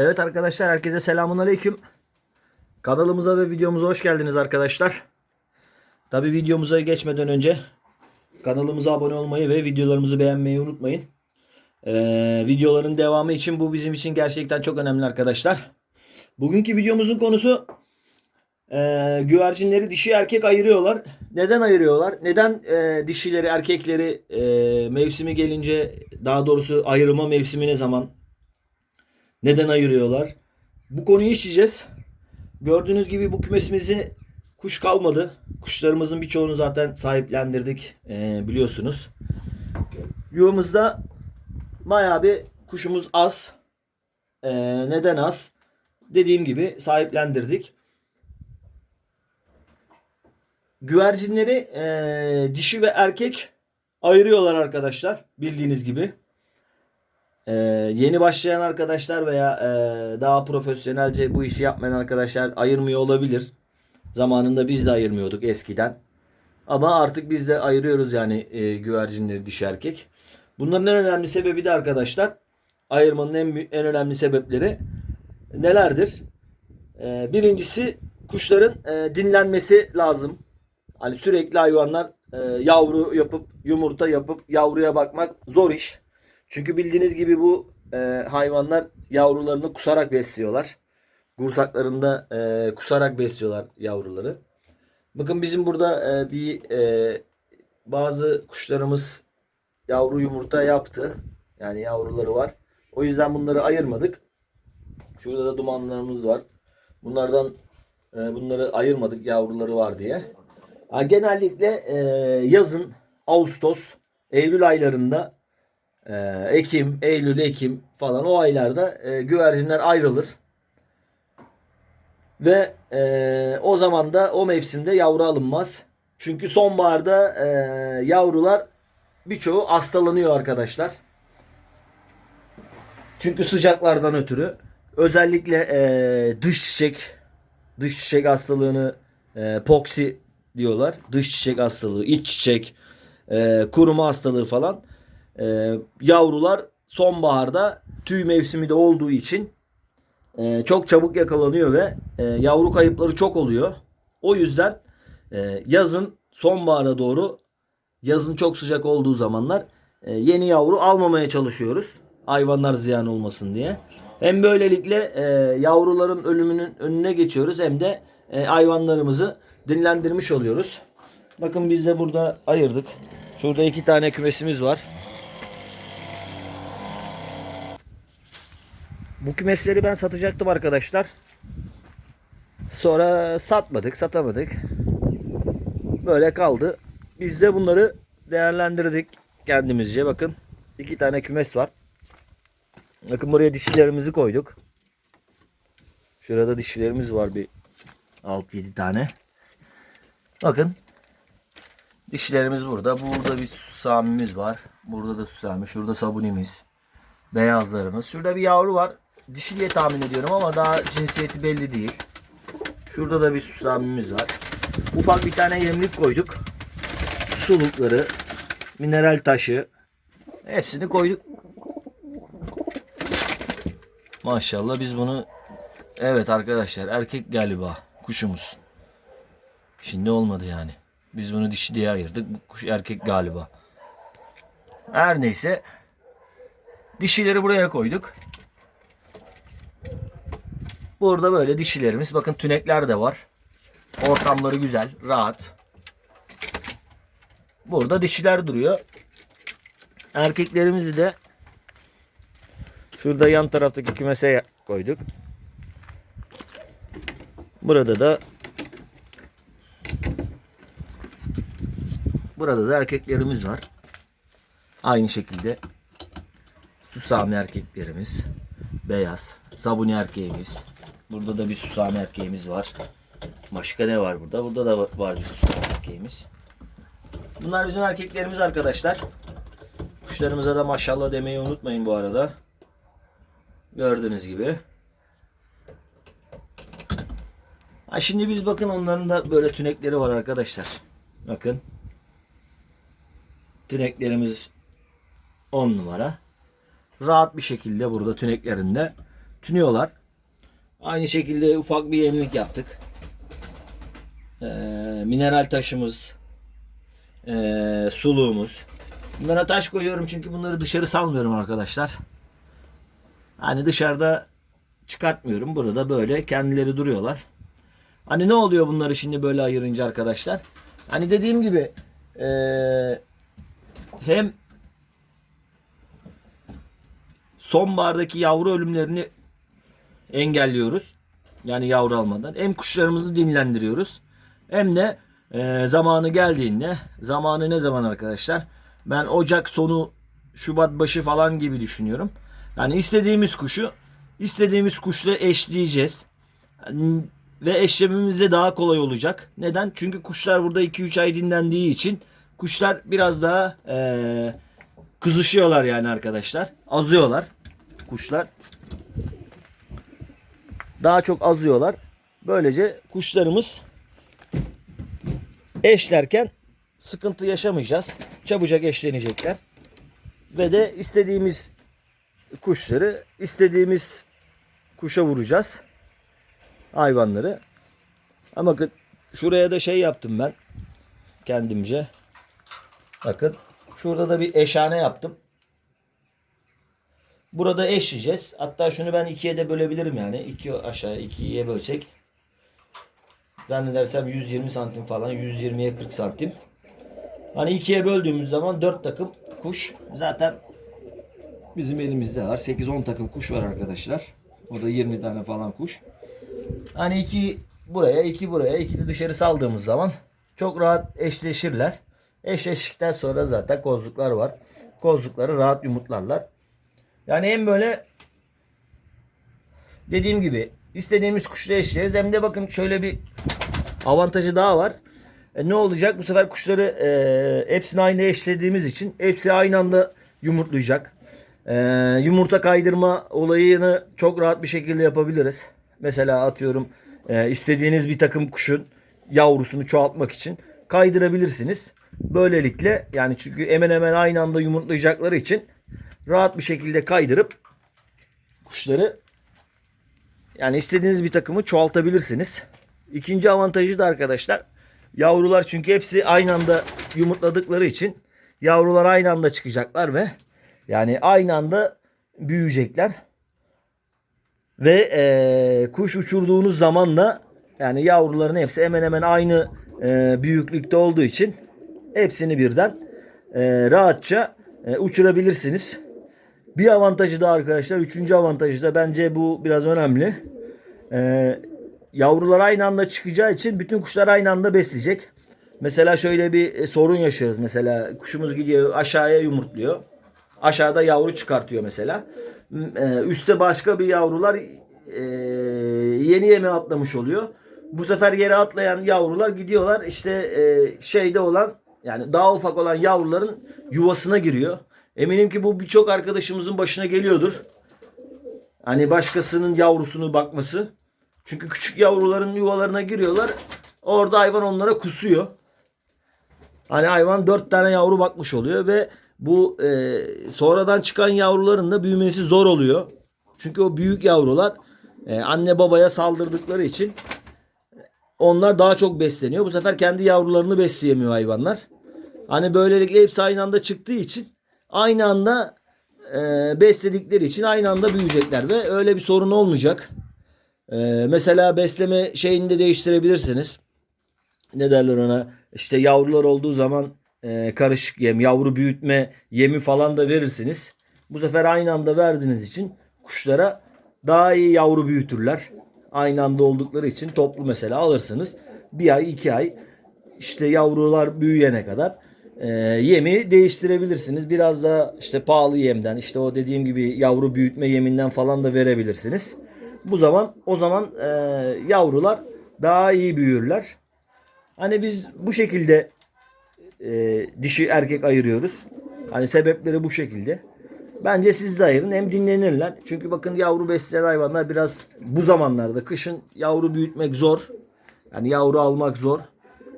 Evet arkadaşlar herkese selamun aleyküm. Kanalımıza ve videomuza hoş geldiniz arkadaşlar. Tabi videomuza geçmeden önce kanalımıza abone olmayı ve videolarımızı beğenmeyi unutmayın. Ee, videoların devamı için bu bizim için gerçekten çok önemli arkadaşlar. Bugünkü videomuzun konusu e, güvercinleri dişi erkek ayırıyorlar. Neden ayırıyorlar? Neden e, dişileri erkekleri e, mevsimi gelince daha doğrusu ayırma mevsimi ne zaman neden ayırıyorlar? Bu konuyu işleyeceğiz. Gördüğünüz gibi bu kümesimizi kuş kalmadı. Kuşlarımızın birçoğunu zaten sahiplendirdik ee, biliyorsunuz. Yuvamızda bayağı bir kuşumuz az. Ee, neden az? Dediğim gibi sahiplendirdik. Güvercinleri ee, dişi ve erkek ayırıyorlar arkadaşlar. Bildiğiniz gibi. Ee, yeni başlayan arkadaşlar veya e, daha profesyonelce bu işi yapmayan arkadaşlar ayırmıyor olabilir. Zamanında biz de ayırmıyorduk eskiden. Ama artık biz de ayırıyoruz yani e, güvercinleri dişi erkek. Bunların en önemli sebebi de arkadaşlar ayırmanın en, en önemli sebepleri nelerdir? Ee, birincisi kuşların e, dinlenmesi lazım. Hani sürekli hayvanlar e, yavru yapıp yumurta yapıp yavruya bakmak zor iş. Çünkü bildiğiniz gibi bu e, hayvanlar yavrularını kusarak besliyorlar. Gursaklarında e, kusarak besliyorlar yavruları. Bakın bizim burada e, bir e, bazı kuşlarımız yavru yumurta yaptı. Yani yavruları var. O yüzden bunları ayırmadık. Şurada da dumanlarımız var. Bunlardan e, bunları ayırmadık yavruları var diye. Ha, genellikle e, yazın Ağustos, Eylül aylarında e, Ekim, Eylül, Ekim falan o aylarda e, güvercinler ayrılır. Ve e, o zaman da o mevsimde yavru alınmaz. Çünkü sonbaharda e, yavrular birçoğu hastalanıyor arkadaşlar. Çünkü sıcaklardan ötürü. Özellikle e, dış çiçek dış çiçek hastalığını e, poksi diyorlar. Dış çiçek hastalığı, iç çiçek, e, kuruma hastalığı falan. E, yavrular sonbaharda tüy mevsimi de olduğu için e, çok çabuk yakalanıyor ve e, yavru kayıpları çok oluyor. O yüzden e, yazın sonbahara doğru yazın çok sıcak olduğu zamanlar e, yeni yavru almamaya çalışıyoruz. Hayvanlar ziyan olmasın diye. Hem böylelikle e, yavruların ölümünün önüne geçiyoruz hem de e, hayvanlarımızı dinlendirmiş oluyoruz. Bakın biz de burada ayırdık. Şurada iki tane kümesimiz var. Bu kümesleri ben satacaktım arkadaşlar. Sonra satmadık, satamadık. Böyle kaldı. Biz de bunları değerlendirdik kendimizce. Bakın iki tane kümes var. Bakın buraya dişilerimizi koyduk. Şurada dişilerimiz var bir 6-7 tane. Bakın dişilerimiz burada. Burada bir susamimiz var. Burada da susami. Şurada sabunimiz. Beyazlarımız. Şurada bir yavru var. Dişi diye tahmin ediyorum ama daha cinsiyeti belli değil. Şurada da bir susamimiz var. Ufak bir tane yemlik koyduk. Sulukları, mineral taşı hepsini koyduk. Maşallah biz bunu evet arkadaşlar erkek galiba kuşumuz. Şimdi olmadı yani. Biz bunu dişi diye ayırdık. Bu kuş erkek galiba. Her neyse. Dişileri buraya koyduk. Burada böyle dişilerimiz. Bakın tünekler de var. Ortamları güzel, rahat. Burada dişiler duruyor. Erkeklerimizi de şurada yan taraftaki kümese koyduk. Burada da Burada da erkeklerimiz var. Aynı şekilde susami erkeklerimiz. Beyaz. Sabuni erkeğimiz. Burada da bir susami erkeğimiz var. Başka ne var burada? Burada da var bir susami erkeğimiz. Bunlar bizim erkeklerimiz arkadaşlar. Kuşlarımıza da maşallah demeyi unutmayın bu arada. Gördüğünüz gibi. Ha şimdi biz bakın onların da böyle tünekleri var arkadaşlar. Bakın. Tüneklerimiz 10 numara. Rahat bir şekilde burada tüneklerinde tünüyorlar. Aynı şekilde ufak bir yenilik yaptık. Ee, mineral taşımız, ee, suluğumuz. Bunlara taş koyuyorum çünkü bunları dışarı salmıyorum arkadaşlar. Hani dışarıda çıkartmıyorum. Burada böyle kendileri duruyorlar. Hani ne oluyor bunları şimdi böyle ayırınca arkadaşlar? Hani dediğim gibi ee, hem sonbahardaki yavru ölümlerini engelliyoruz. Yani yavru almadan. Hem kuşlarımızı dinlendiriyoruz. Hem de e, zamanı geldiğinde zamanı ne zaman arkadaşlar? Ben Ocak sonu Şubat başı falan gibi düşünüyorum. Yani istediğimiz kuşu istediğimiz kuşla eşleyeceğiz. Ve eşlememiz de daha kolay olacak. Neden? Çünkü kuşlar burada 2-3 ay dinlendiği için kuşlar biraz daha e, kızışıyorlar yani arkadaşlar. Azıyorlar kuşlar. Daha çok azıyorlar. Böylece kuşlarımız eşlerken sıkıntı yaşamayacağız. Çabucak eşlenecekler. Ve de istediğimiz kuşları istediğimiz kuşa vuracağız. Hayvanları. Ama bakın şuraya da şey yaptım ben kendimce. Bakın şurada da bir eşhane yaptım. Burada eşleyeceğiz. Hatta şunu ben ikiye de bölebilirim yani. İki aşağı ikiye bölsek. Zannedersem 120 santim falan. 120'ye 40 santim. Hani ikiye böldüğümüz zaman 4 takım kuş. Zaten bizim elimizde var. 8-10 takım kuş var arkadaşlar. O da 20 tane falan kuş. Hani iki buraya, iki buraya, iki de dışarı saldığımız zaman çok rahat eşleşirler. Eşleştikten sonra zaten kozluklar var. Kozlukları rahat yumurtlarlar. Yani hem böyle dediğim gibi istediğimiz kuşla eşleriz. Hem de bakın şöyle bir avantajı daha var. E ne olacak? Bu sefer kuşları e, hepsini aynı eşlediğimiz için hepsi aynı anda yumurtlayacak. E, yumurta kaydırma olayını çok rahat bir şekilde yapabiliriz. Mesela atıyorum e, istediğiniz bir takım kuşun yavrusunu çoğaltmak için kaydırabilirsiniz. Böylelikle yani çünkü hemen hemen aynı anda yumurtlayacakları için rahat bir şekilde kaydırıp kuşları yani istediğiniz bir takımı çoğaltabilirsiniz. İkinci avantajı da arkadaşlar yavrular çünkü hepsi aynı anda yumurtladıkları için yavrular aynı anda çıkacaklar ve yani aynı anda büyüyecekler. Ve e, kuş uçurduğunuz zaman da yani yavruların hepsi hemen hemen aynı e, büyüklükte olduğu için hepsini birden e, rahatça e, uçurabilirsiniz. Bir avantajı da arkadaşlar, üçüncü avantajı da bence bu biraz önemli. E, yavrular aynı anda çıkacağı için bütün kuşlar aynı anda besleyecek. Mesela şöyle bir e, sorun yaşıyoruz. Mesela kuşumuz gidiyor aşağıya yumurtluyor. Aşağıda yavru çıkartıyor mesela. M- e, üste başka bir yavrular e, yeni yeme atlamış oluyor. Bu sefer yere atlayan yavrular gidiyorlar işte e, şeyde olan yani daha ufak olan yavruların yuvasına giriyor. Eminim ki bu birçok arkadaşımızın başına geliyordur. Hani başkasının yavrusunu bakması. Çünkü küçük yavruların yuvalarına giriyorlar. Orada hayvan onlara kusuyor. Hani hayvan dört tane yavru bakmış oluyor ve bu e, sonradan çıkan yavruların da büyümesi zor oluyor. Çünkü o büyük yavrular e, anne babaya saldırdıkları için onlar daha çok besleniyor. Bu sefer kendi yavrularını besleyemiyor hayvanlar. Hani böylelikle hepsi aynı anda çıktığı için aynı anda e, besledikleri için aynı anda büyüyecekler ve öyle bir sorun olmayacak. E, mesela besleme şeyini de değiştirebilirsiniz. Ne derler ona? İşte yavrular olduğu zaman e, karışık yem, yavru büyütme yemi falan da verirsiniz. Bu sefer aynı anda verdiğiniz için kuşlara daha iyi yavru büyütürler. Aynı anda oldukları için toplu mesela alırsınız. Bir ay iki ay işte yavrular büyüyene kadar e, yemi değiştirebilirsiniz. Biraz da işte pahalı yemden işte o dediğim gibi yavru büyütme yeminden falan da verebilirsiniz. Bu zaman o zaman e, yavrular daha iyi büyürler. Hani biz bu şekilde e, dişi erkek ayırıyoruz. Hani sebepleri bu şekilde. Bence siz de ayırın. Hem dinlenirler. Çünkü bakın yavru besleyen hayvanlar biraz bu zamanlarda kışın yavru büyütmek zor. Yani yavru almak zor.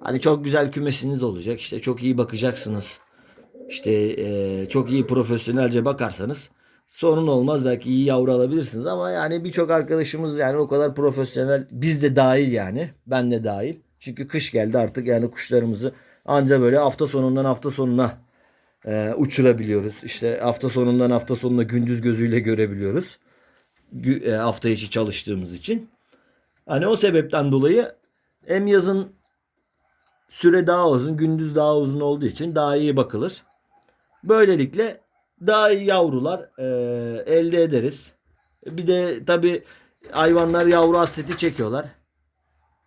Hani çok güzel kümesiniz olacak. İşte çok iyi bakacaksınız. İşte e, çok iyi profesyonelce bakarsanız sorun olmaz. Belki iyi yavru alabilirsiniz ama yani birçok arkadaşımız yani o kadar profesyonel biz de dahil yani ben de dahil. Çünkü kış geldi artık yani kuşlarımızı anca böyle hafta sonundan hafta sonuna e, uçurabiliyoruz. İşte hafta sonundan hafta sonuna gündüz gözüyle görebiliyoruz. Gü- e, hafta içi çalıştığımız için. Hani o sebepten dolayı hem yazın süre daha uzun, gündüz daha uzun olduğu için daha iyi bakılır. Böylelikle daha iyi yavrular e, elde ederiz. Bir de tabi hayvanlar yavru hasreti çekiyorlar.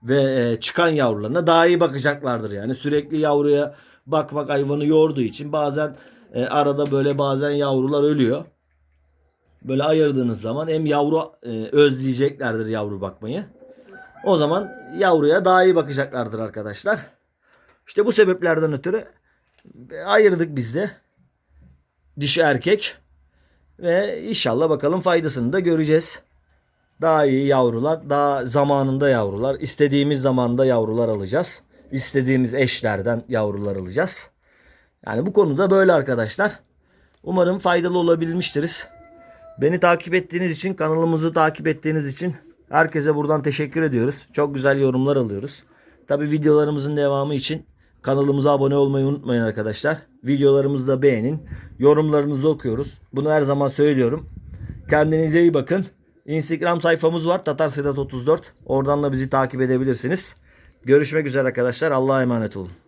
Ve e, çıkan yavrularına daha iyi bakacaklardır yani. Sürekli yavruya bakmak hayvanı yorduğu için bazen e, arada böyle bazen yavrular ölüyor. Böyle ayırdığınız zaman hem yavru e, özleyeceklerdir yavru bakmayı. O zaman yavruya daha iyi bakacaklardır arkadaşlar. İşte bu sebeplerden ötürü ayırdık biz de. Dişi erkek. Ve inşallah bakalım faydasını da göreceğiz. Daha iyi yavrular, daha zamanında yavrular, istediğimiz zamanda yavrular alacağız. İstediğimiz eşlerden yavrular alacağız. Yani bu konuda böyle arkadaşlar. Umarım faydalı olabilmiştiriz. Beni takip ettiğiniz için, kanalımızı takip ettiğiniz için herkese buradan teşekkür ediyoruz. Çok güzel yorumlar alıyoruz. Tabi videolarımızın devamı için kanalımıza abone olmayı unutmayın arkadaşlar. Videolarımızı da beğenin. Yorumlarınızı okuyoruz. Bunu her zaman söylüyorum. Kendinize iyi bakın. Instagram sayfamız var Tatar Sedat 34. Oradan da bizi takip edebilirsiniz. Görüşmek üzere arkadaşlar. Allah'a emanet olun.